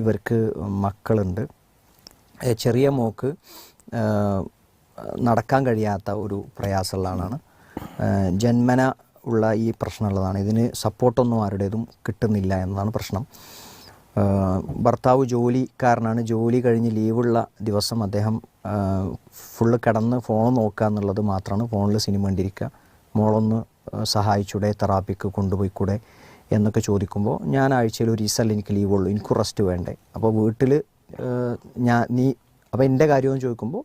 ഇവർക്ക് മക്കളുണ്ട്. ചെറിയ മോക്ക് നടക്കാൻ കഴിയാത്ത ഒരു പ്രയാസമുള്ള ആളാണ് ജന്മന ഉള്ള ഈ പ്രശ്നമുള്ളതാണ്. ഇതിന് സപ്പോർട്ടൊന്നും ആരുടേതും കിട്ടുന്നില്ല എന്നതാണ് പ്രശ്നം. ഭർത്താവ് ജോലിക്കാരനാണ്. ജോലി കഴിഞ്ഞ് ലീവുള്ള ദിവസം അദ്ദേഹം ഫുള്ള് കിടന്ന് ഫോൺ നോക്കുക എന്നുള്ളത് മാത്രമാണ് ഫോണിൽ സിനിമ കണ്ടിരിക്കുക. മോളൊന്ന് സഹായിച്ചൂടെ തെറാപ്പിക്ക് കൊണ്ടുപോയിക്കൂടെ. എന്നൊക്കെ ചോദിക്കുമ്പോൾ ഞാൻ ആഴ്ചയിൽ ഒരു ദിവസമല്ല എനിക്ക് ലീവുള്ളൂ എനിക്ക് റെസ്റ്റ് വേണ്ടേ? അപ്പോൾ വീട്ടിൽ ഞാൻ നീ അപ്പോൾ എന്റെ കാര്യമെന്ന് ചോദിക്കുമ്പോൾ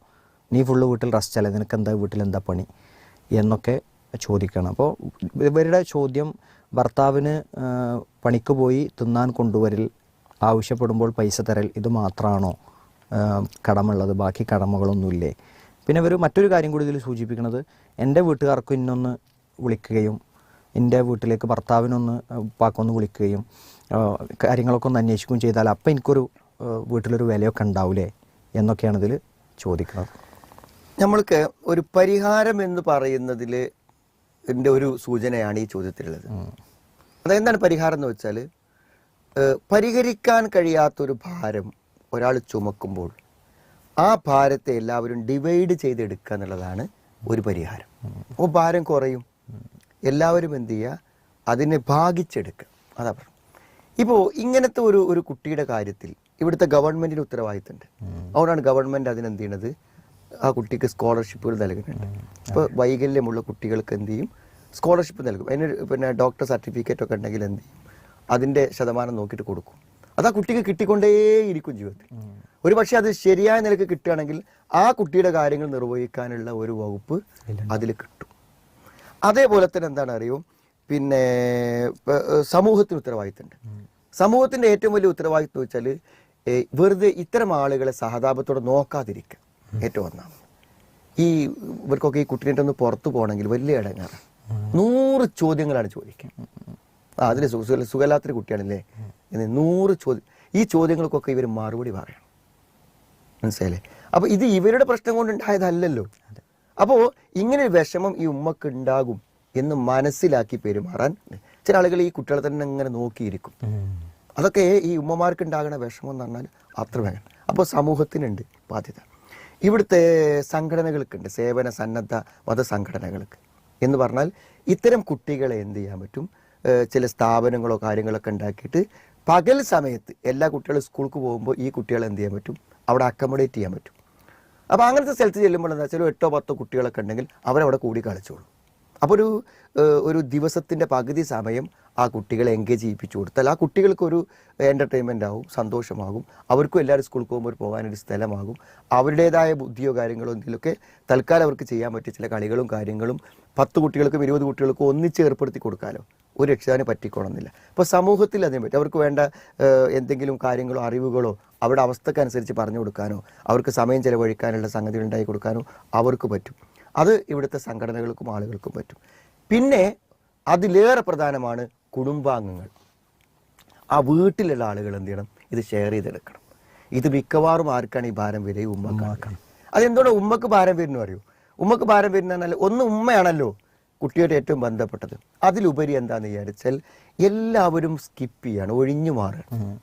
നീ ഫുള്ള് വീട്ടിൽ റെസ്റ്റ് അല്ലേ നിനക്ക് എന്താ വീട്ടിൽ എന്താ പണി? എന്നൊക്കെ ചോദിക്കണം. അപ്പോൾ ഇവരുടെ ചോദ്യം ഭർത്താവിന് പണിക്ക് പോയി തിന്നാൻ കൊണ്ടുവരൽ ആവശ്യപ്പെടുമ്പോൾ പൈസ തരൽ ഇത് മാത്രമാണോ കടമുള്ളത്? ബാക്കി കടമകളൊന്നുമില്ലേ? പിന്നെ ഇവർ മറ്റൊരു കാര്യം കൂടി ഇതിൽ സൂചിപ്പിക്കുന്നത് എന്റെ വീട്ടുകാർക്ക് ഇന്നൊന്ന് വിളിക്കുകയും എന്റെ വീട്ടിലേക്ക് ഭർത്താവിനൊന്ന് ഉപ്പാക്കൊന്ന് വിളിക്കുകയും കാര്യങ്ങളൊക്കെ ഒന്ന് അന്വേഷിക്കുകയും ചെയ്താൽ അപ്പം എനിക്കൊരു വീട്ടിലൊരു വിലയൊക്കെ ഉണ്ടാവില്ലേ എന്നൊക്കെയാണ് ഇതിൽ ചോദിക്കുന്നത്. നമ്മൾക്ക് ഒരു പരിഹാരം എന്ന് പറയുന്നതിൽ എന്റെ ഒരു സൂചനയാണ് ഈ ചോദ്യത്തിലുള്ളത്. അതെന്താണ് പരിഹാരം എന്ന് വെച്ചാൽ പരിഹരിക്കാൻ കഴിയാത്തൊരു ഭാരം ഒരാൾ ചുമക്കുമ്പോൾ ആ ഭാരത്തെ എല്ലാവരും ഡിവൈഡ് ചെയ്തെടുക്കുക എന്നുള്ളതാണ് ഒരു പരിഹാരം. അപ്പോൾ ഭാരം കുറയും. എല്ലാവരും എന്ത് ചെയ്യുക? അതിനെ ഭാഗിച്ചെടുക്കുക. അതാ പറഞ്ഞു ഇപ്പോൾ ഇങ്ങനത്തെ ഒരു ഒരു കുട്ടിയുടെ കാര്യത്തിൽ ഇവിടുത്തെ ഗവൺമെന്റിന് ഉത്തരവാദിത്തമുണ്ട്. അതുകൊണ്ടാണ് ഗവൺമെന്റ് അതിനെന്ത് ചെയ്യണത്? ആ കുട്ടിക്ക് സ്കോളർഷിപ്പുകൾ നൽകുന്നുണ്ട്. ഇപ്പോൾ വൈകല്യമുള്ള കുട്ടികൾക്ക് എന്ത് ചെയ്യും? സ്കോളർഷിപ്പ് നൽകും. അതിന് പിന്നെ ഡോക്ടർ സർട്ടിഫിക്കറ്റ് ഒക്കെ ഉണ്ടെങ്കിൽ എന്ത് ചെയ്യും? അതിന്റെ ശതമാനം നോക്കിയിട്ട് കൊടുക്കും. അത് ആ കുട്ടിക്ക് കിട്ടിക്കൊണ്ടേയിരിക്കും ജീവിതത്തിൽ. ഒരു പക്ഷേ അത് ശരിയായ നിലയ്ക്ക് കിട്ടുകയാണെങ്കിൽ ആ കുട്ടിയുടെ കാര്യങ്ങൾ നിർവഹിക്കാനുള്ള ഒരു വകുപ്പ് അതിൽ കിട്ടും. അതേപോലെ തന്നെ എന്താണ് അറിയോ പിന്നെ സമൂഹത്തിന് ഉത്തരവാദിത്തമുണ്ട്. സമൂഹത്തിന്റെ ഏറ്റവും വലിയ ഉത്തരവാദിത്വം വെച്ചാൽ വെറുതെ ഇത്തരം ആളുകളെ സഹതാപത്തോടെ നോക്കാതിരിക്കുക. ഏറ്റവും ഒന്നാമത്. ഈ ഇവർക്കൊക്കെ ഈ കുട്ടീനെ ഒന്ന് പുറത്തു പോകണമെങ്കിൽ വലിയ ഇടങ്ങാറ് നൂറ് ചോദ്യങ്ങളാണ് ചോദിക്കുക. ആ അതിൽ സുഖമില്ലാത്തൊരു കുട്ടിയാണല്ലേ? എന്ന് നൂറ് ചോദ്യം ഈ ചോദ്യങ്ങൾക്കൊക്കെ ഇവർ മറുപടി പറയണം. മനസ്സിലായില്ലേ? അപ്പൊ ഇത് ഇവരുടെ പ്രശ്നം കൊണ്ട് ഉണ്ടായതല്ലല്ലോ അപ്പോ ഇങ്ങനെ ഒരു വിഷമം ഈ ഉമ്മക്ക് ഉണ്ടാകും എന്ന് മനസ്സിലാക്കി പെരുമാറാൻ ചില ആളുകൾ ഈ കുട്ടികളെ തന്നെ ഇങ്ങനെ നോക്കിയിരിക്കും. അതൊക്കെ ഈ ഉമ്മമാർക്ക് ഉണ്ടാകുന്ന വിഷമം എന്ന് പറഞ്ഞാൽ അത്ര വേണം. അപ്പോൾ സമൂഹത്തിനുണ്ട് ബാധ്യത. ഇവിടുത്തെ സംഘടനകൾക്കുണ്ട് സേവന സന്നദ്ധ മത മതസംഘടനകൾക്ക് എന്ന് പറഞ്ഞാൽ ഇത്തരം കുട്ടികളെ എന്ത് ചെയ്യാൻ പറ്റും? ചില സ്ഥാപനങ്ങളോ കാര്യങ്ങളൊക്കെ ഉണ്ടാക്കിയിട്ട് പകൽ സമയത്ത് എല്ലാ കുട്ടികളും സ്കൂൾക്ക് പോകുമ്പോൾ ഈ കുട്ടികളെ എന്ത് ചെയ്യാൻ പറ്റും? അവിടെ അക്കോമഡേറ്റ് ചെയ്യാൻ പറ്റും. അപ്പോൾ അങ്ങനത്തെ സ്ഥലത്ത് ചെല്ലുമ്പോൾ എന്താ വെച്ചാൽ എട്ടോ പത്തോ കുട്ടികളൊക്കെ ഉണ്ടെങ്കിൽ അവരവിടെ കൂടി കളിച്ചോളും. അപ്പോൾ ഒരു ഒരു ദിവസത്തിന്റെ പകുതി സമയം ആ കുട്ടികളെ എൻഗേജ് ചെയ്യിപ്പിച്ചു കൊടുത്താൽ ആ കുട്ടികൾക്കൊരു എന്റർടൈൻമെന്റ് ആവും സന്തോഷമാകും. അവർക്കും എല്ലാവരും സ്കൂളിൽ പോകുമ്പോൾ പോകാനൊരു സ്ഥലമാകും. അവരുടേതായ ബുദ്ധിയോ കാര്യങ്ങളോ എന്തെങ്കിലുമൊക്കെ തൽക്കാലം അവർക്ക് ചെയ്യാൻ പറ്റിയ ചില കളികളും കാര്യങ്ങളും പത്ത് കുട്ടികൾക്കും ഇരുപത് കുട്ടികൾക്കും ഒന്നിച്ച് ഏർപ്പെടുത്തി കൊടുക്കാമല്ലോ ഒരു രക്ഷിതാവിനെ പറ്റിക്കോണമെന്നില്ല. അപ്പോൾ സമൂഹത്തിൽ അതിനെ പറ്റി അവർക്ക് വേണ്ട എന്തെങ്കിലും കാര്യങ്ങളോ അറിവുകളോ അവരുടെ അവസ്ഥക്കനുസരിച്ച് പറഞ്ഞു കൊടുക്കാനോ അവർക്ക് സമയം ചിലവഴിക്കാനുള്ള സംഗതികൾ ഉണ്ടാക്കി കൊടുക്കാനോ അവർക്ക് പറ്റും. അത് ഇവിടുത്തെ സംഘടനകൾക്കും ആളുകൾക്കും പറ്റും. പിന്നെ അതിലേറെ പ്രധാനമാണ് കുടുംബാംഗങ്ങൾ. ആ വീട്ടിലുള്ള ആളുകൾ എന്ത് ചെയ്യണം? ഇത് ഷെയർ ചെയ്തെടുക്കണം. ഇത് മിക്കവാറും ആർക്കാണ് ഈ ഭാരം വരെ ഉമ്മക്കാക്കണം ഉമ്മക്കാണ് അതെന്തുകൊണ്ട് ഉമ്മക്ക് ഭാരം വരുന്നു അറിയോ? ഉമ്മക്ക് ഭാരം വരുന്ന ഒന്ന് ഉമ്മയാണല്ലോ. കുട്ടിയോട് ഏറ്റവും ബന്ധപ്പെട്ടത്. അതിലുപരി എന്താന്ന് വിചാരിച്ചാൽ എല്ലാവരും സ്കിപ്പ് ചെയ്യാണ് ഒഴിഞ്ഞു മാറുകയാണ്.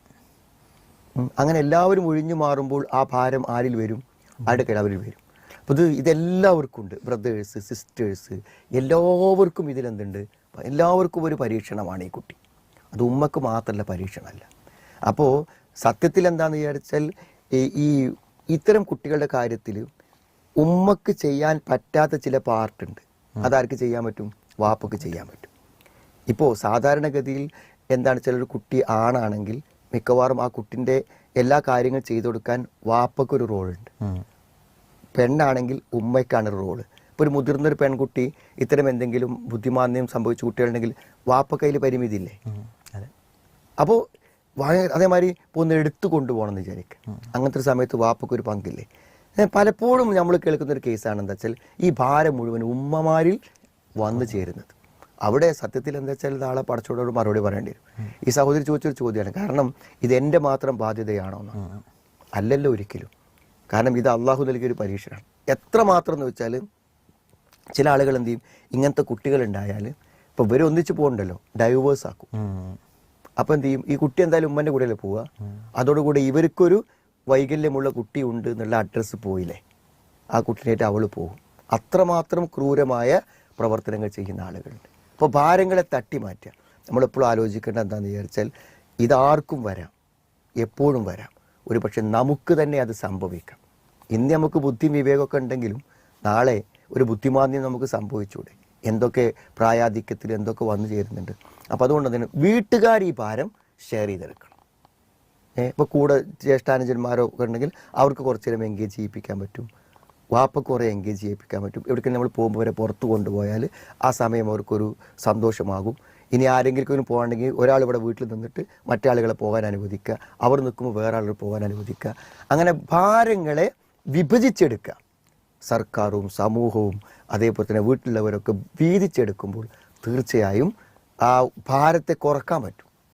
അങ്ങനെ എല്ലാവരും ഒഴിഞ്ഞു മാറുമ്പോൾ ആ ഭാരം ആരിൽ വരും? ആരുടെ കയ്യിൽ അവരിൽ വരും? അപ്പോൾ ഇത് ഇതെല്ലാവർക്കും ഉണ്ട്. ബ്രദേഴ്സ് സിസ്റ്റേഴ്സ് എല്ലാവർക്കും ഇതിലെന്തുണ്ട് എല്ലാവർക്കും ഒരു പരീക്ഷണമാണ് ഈ കുട്ടി. അത് ഉമ്മക്ക് മാത്രമല്ല പരീക്ഷണമല്ല. അപ്പോൾ സത്യത്തിൽ എന്താണെന്ന് വിചാരിച്ചാൽ ഈ ഇത്തരം കുട്ടികളുടെ കാര്യത്തിൽ ഉമ്മക്ക് ചെയ്യാൻ പറ്റാത്ത ചില പാർട്ടുണ്ട് അതാർക്ക് ചെയ്യാൻ പറ്റും? വാപ്പക്ക് ചെയ്യാൻ പറ്റും. ഇപ്പോൾ സാധാരണഗതിയിൽ എന്താണ് ചിലൊരു കുട്ടി ആണാണെങ്കിൽ മിക്കവാറും ആ കുട്ടിന്റെ എല്ലാ കാര്യങ്ങൾ ചെയ്തു കൊടുക്കാൻ വാപ്പക്കൊരു റോളുണ്ട്. പെണ്ണാണെങ്കിൽ ഉമ്മയ്ക്കാണ് ഒരു റോൾ. ഇപ്പോൾ ഒരു മുതിർന്നൊരു പെൺകുട്ടി ഇത്തരം എന്തെങ്കിലും ബുദ്ധിമാന്യം സംഭവിച്ച കുട്ടികളുണ്ടെങ്കിൽ വാപ്പ കയ്യിൽ പരിമിതി ഇല്ലേ അതെ. അപ്പോൾ അതേമാതിരി ഒന്ന് എടുത്തു കൊണ്ടുപോകണം എന്ന് വിചാരിക്കുക അങ്ങനത്തെ ഒരു സമയത്ത് വാപ്പക്കൊരു പങ്കില്ലേ? പലപ്പോഴും നമ്മൾ കേൾക്കുന്ന ഒരു കേസാണ് എന്താ വെച്ചാൽ ഈ ഭാരം മുഴുവൻ ഉമ്മമാരിൽ വന്നു ചേരുന്നത്. അവിടെ സത്യത്തിൽ എന്താ വെച്ചാൽ നാളെ പടച്ചോടോട് മറുപടി പറയേണ്ടി വരും. ഈ സഹോദരി ചോദിച്ചൊരു ചോദ്യമാണ്. കാരണം ഇത് എന്റെ മാത്രം ബാധ്യതയാണോ എന്ന്. അല്ലല്ലോ ഒരിക്കലും. കാരണം ഇത് അള്ളാഹു നൽകിയൊരു പരീക്ഷയാണ് എത്ര മാത്രം എന്ന് വെച്ചാൽ ചില ആളുകൾ എന്ത് ചെയ്യും? ഇങ്ങനത്തെ കുട്ടികൾ ഉണ്ടായാൽ ഇപ്പോൾ ഇവർ ഒന്നിച്ച് പോകണ്ടല്ലോ. ഡൈവേഴ്സ് ആക്കും. അപ്പം എന്ത് ചെയ്യും? ഈ കുട്ടി എന്തായാലും ഉമ്മന്റെ കൂടെയല്ലേ പോവുക? അതോടുകൂടി ഇവർക്കൊരു വൈകല്യമുള്ള കുട്ടി ഉണ്ട് എന്നുള്ള അഡ്രസ്സ് പോയില്ലേ? ആ കുട്ടീനായിട്ട് അവൾ പോകും. അത്രമാത്രം ക്രൂരമായ പ്രവർത്തനങ്ങൾ ചെയ്യുന്ന ആളുകളുണ്ട്. അപ്പോൾ ഭാരങ്ങളെ തട്ടി മാറ്റുക. നമ്മളെപ്പോഴും ആലോചിക്കേണ്ട എന്താണെന്ന് വിചാരിച്ചാൽ ഇതാർക്കും വരാം. എപ്പോഴും വരാം. ഒരു പക്ഷെ നമുക്ക് തന്നെ അത് സംഭവിക്കാം. ഇന്ന് നമുക്ക് ബുദ്ധിയും വിവേകമൊക്കെ ഉണ്ടെങ്കിലും നാളെ ഒരു ബുദ്ധിമാന്യം നമുക്ക് സംഭവിച്ചൂടെ? എന്തൊക്കെ പ്രായാധിക്യത്തിൽ എന്തൊക്കെ വന്നു ചേരുന്നുണ്ട്? അപ്പോൾ അതുകൊണ്ട് തന്നെ വീട്ടുകാർ ഈ ഭാരം ഷെയർ ചെയ്തെടുക്കണം. ഇപ്പോൾ കൂടെ ജ്യേഷ്ഠാനുജന്മാരോ ഒക്കെ ഉണ്ടെങ്കിൽ അവർക്ക് കുറച്ച് നേരം എൻഗേജ് ചെയ്യിപ്പിക്കാൻ പറ്റും. വാപ്പ കുറേ എൻഗേജ് ചെയ്യിപ്പിക്കാൻ പറ്റും. എവിടേക്കും നമ്മൾ പോകുമ്പോൾ വരെ പുറത്ത് കൊണ്ടുപോയാൽ ആ സമയം അവർക്കൊരു സന്തോഷമാകും. ഇനി ആരെങ്കിലും പോകണമെങ്കിൽ ഒരാൾ ഇവിടെ വീട്ടിൽ നിന്നിട്ട് മറ്റാളുകളെ പോകാൻ അനുവദിക്കുക. അവർ നിൽക്കുമ്പോൾ വേറെ ആളുകൾ പോകാൻ അനുവദിക്കുക. അങ്ങനെ ഭാരങ്ങളെ വിഭജിച്ചെടുക്കുക. സർക്കാരും സമൂഹവും അതേപോലെ തന്നെ വീട്ടിലുള്ളവരൊക്കെ വീതിച്ചെടുക്കുമ്പോൾ തീർച്ചയായും ആ ഭാരത്തെ കുറയ്ക്കാൻ പറ്റും.